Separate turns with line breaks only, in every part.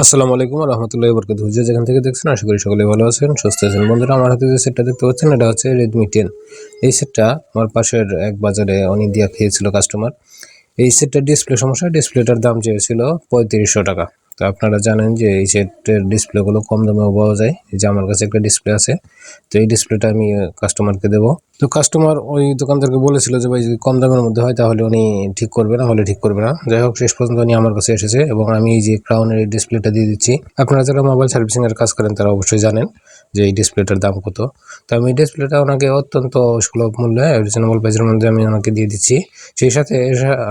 আসসালামু আলাইকুম রহমতুল্লাহ বরকত হুজা যেখান থেকে দেখছেন, আশা করি সকলে ভালো আছেন, সুস্থ আছেন। বন্ধুরা, আমার হাতে যে সেটটা দেখতে পাচ্ছেন, এটা হচ্ছে রেডমি টেন এই সেটটা আমার পাশের এক বাজারে অনেক দিয়া খেয়েছিল কাস্টমার এই সেটটার ডিসপ্লে সমস্যা ডিসপ্লেটার দাম চেয়েছিল পঁয়ত্রিশশো টাকা। তো আপনারা জানেন যে এই সেটের ডিসপ্লেগুলো কম দামেও পাওয়া যায়। এই যে আমার কাছে একটা ডিসপ্লে আছে, তো এই ডিসপ্লেটা আমি কাস্টমারকে দেবো। তো কাস্টমার ওই দোকানদারকে বলেছিল যে, ভাই, যদি কম দামের মধ্যে হয়, তাহলে উনি ঠিক করবে না, হলে ঠিক করবে না। যাই হোক, শেষ পর্যন্ত উনি আমার কাছে এসেছে এবং আমি এই যে ক্রাউনের এই ডিসপ্লেটা দিয়ে দিচ্ছি। আপনারা যারা মোবাইল সার্ভিসিংয়ের কাজ করেন, তারা অবশ্যই জানেন যে এই ডিসপ্লেটার দাম কত। তো আমি এই ডিসপ্লেটা ওনাকে অত্যন্ত সুলভ মূল্যে রিজনেবল প্রাইসের মধ্যে আমি ওনাকে দিয়ে দিচ্ছি। সেই সাথে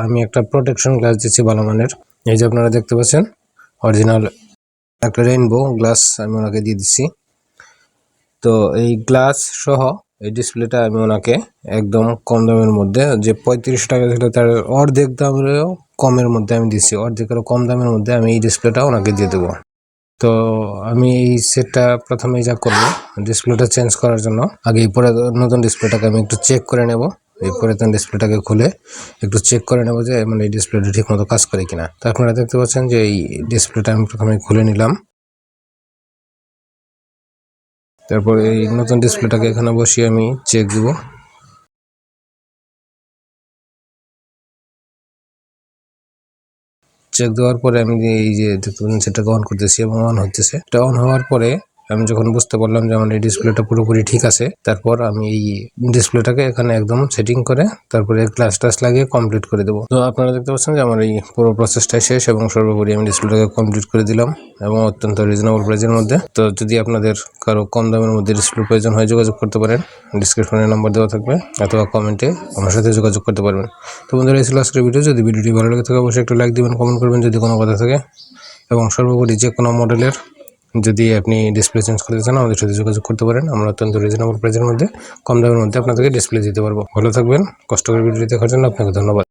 আমি একটা প্রোটেকশন গ্লাস দিচ্ছি ভালো মানের। এই যে আপনারা দেখতে পাচ্ছেন অরিজিনাল একটা রেইনবো গ্লাস আমি ওনাকে দিয়ে দিচ্ছি তো এই গ্লাস সহ এই ডিসপ্লেটা আমি ওনাকে একদম কম দামের মধ্যে, যে পঁয়ত্রিশ টাকা ছিল তার অর্ধেক দামেরও কমের মধ্যে আমি দিচ্ছি অর্ধেকেরও কম দামের মধ্যে আমি এই ডিসপ্লেটা ওনাকে দিয়ে দেবো। তো আমি এই সেটটা প্রথমে যা করব ডিসপ্লেটা চেঞ্জ করার জন্য, আগে পরে নতুন ডিসপ্লেটাকে আমি একটু চেক করে নেব। এই পুরাতন ডিসপ্লেটাকে খুলে একটু চেক করে নেব যে মানে এই ডিসপ্লেটা ঠিক মতো কাজ করে কিনা। তো আপনারা দেখতে পাচ্ছেন যে, এই ডিসপ্লেটা আমি প্রথমে খুলে নিলাম। তারপর এই নতুন ডিসপ্লেটাকে এখানে বসিয়ে আমি চেক দিব। চেক দেওয়ার পরে আমি এই যে দেখুন সেটাকে অন করতেছি এবং অন হতেছে এটা অন হওয়ার পরে আমি যখন বুঝতে পারলাম যে আমার এই ডিসপ্লেটা পুরোপুরি ঠিক আছে, তারপর আমি এই ডিসপ্লেটাকে এখানে একদম সেটিং করে তারপরে গ্লাস টাস লাগিয়ে কমপ্লিট করে দেবো। তো আপনারা দেখতে পাচ্ছেন যে আমার এই পুরো প্রসেসটাই শেষ এবং সর্বোপরি আমি ডিসপ্লেটাকে কমপ্লিট করে দিলাম এবং অত্যন্ত রিজনেবল প্রাইসের মধ্যে। তো যদি আপনাদের কারও কম দামের মধ্যে ডিসপ্লে প্রয়োজন হয় যোগাযোগ করতে পারেন ডিসক্রিপশনে নাম্বার দেওয়া থাকবে অথবা কমেন্টে আমার সাথে যোগাযোগ করতে পারবেন। তো বন্ধুরা, এই ছিল আজকের ভিডিও যদি ভিডিওটি ভালো লাগে থাকে, অবশ্যই একটু লাইক দিবেন কমেন্ট করবেন যদি কোনো কথা থাকে। এবং সর্বোপরি যে কোনো মডেলের যদি আপনি ডিসপ্লে চেঞ্জ করতে চান, আমাদের সাথে যোগাযোগ করতে পারেন। আমরা অত্যন্ত রিজনেবল প্রাইসের মধ্যে কম দামের মধ্যে আপনাদেরকে ডিসপ্লে দিতে পারব। ভালো থাকবেন। কষ্ট করে ভিডিও দেখার জন্য আপনাকে ধন্যবাদ।